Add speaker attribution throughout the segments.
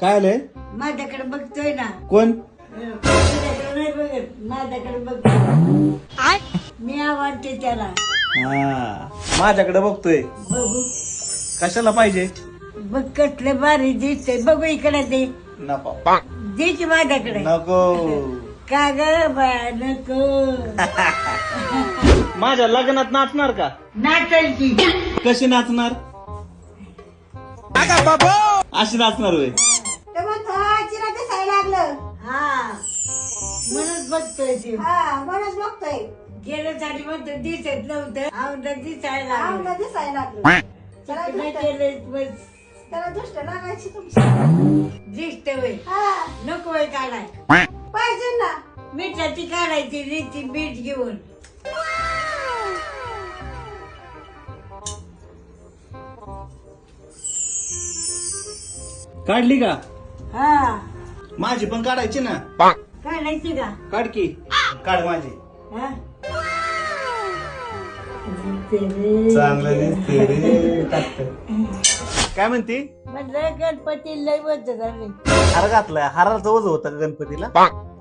Speaker 1: काय आलंय?
Speaker 2: माझ्याकडे बघतोय ना.
Speaker 1: कोण?
Speaker 2: तुझ्याकडे नाही बघत. माझ्याकडे बघतोय. मी आवडते त्याला.
Speaker 1: हा. माझ्याकडे बघतोय.
Speaker 2: बघू.
Speaker 1: कशाला पाहिजे?
Speaker 2: बघ कसलं भारी दिसतंय. बघू इकडे दे.
Speaker 1: नको.
Speaker 2: दे की माझ्याकडे.
Speaker 1: नको.
Speaker 2: का ग बाया नको.
Speaker 1: माझ्या लग्नात नाचणार का?
Speaker 2: नाचल की.
Speaker 1: कशी नाचणार? अशी नाचणार होय.
Speaker 2: बघतोय ते.
Speaker 3: हा बघतोय.
Speaker 2: म्हणतो दिसत नव्हतं. आवडत दिसायला
Speaker 3: आवडं
Speaker 2: लागलं.
Speaker 3: दिसायला लागलं. त्याला
Speaker 2: नाही
Speaker 3: दुष्ट
Speaker 2: केलं बस
Speaker 3: त्याला दुष्ट लागायची तुमची.
Speaker 2: दिसत वय
Speaker 3: हा.
Speaker 2: नको वय काढाय
Speaker 3: पाहिजे ना.
Speaker 2: मिठाची काढायची रीती बीट घेऊन.
Speaker 1: काढली का?
Speaker 2: हा.
Speaker 1: माझी पण काढायची ना.
Speaker 2: काढायची का?
Speaker 1: काढ की. काढ माझी.
Speaker 2: हा? दिसते रे.
Speaker 1: चांगलं दिसते रे. काय म्हणती?
Speaker 2: म्हटलं गणपती लय झाले
Speaker 1: हार घातलाय. हाराचं वज होतं का गणपतीला?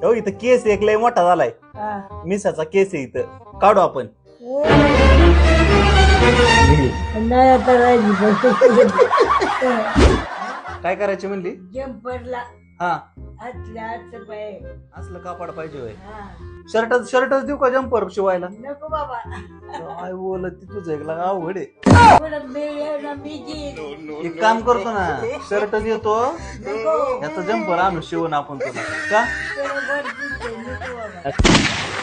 Speaker 1: हो इथं केस एक लय मोठा झालाय.
Speaker 2: हा.
Speaker 1: मिसाचा केस आहे इथं. काढू आपण.
Speaker 2: नाही आता राहिली
Speaker 1: काय करायची म्हणली?
Speaker 2: जम्परला
Speaker 1: हा. असलं कापड पाहिजे होय.
Speaker 2: हा.
Speaker 1: शर्ट शर्टच देऊ का जम्पर शिवायला?
Speaker 2: नको बाबा.
Speaker 1: काय बोलत ती तुझं एकला अवघड आहे.
Speaker 2: पुढं मी.
Speaker 1: एक काम करतो ना शर्ट देतो
Speaker 2: नको.
Speaker 1: याचा जम्पर आणू शिवून आपण तुला. का?
Speaker 2: बरोबर दिसतंय, नको बाबा.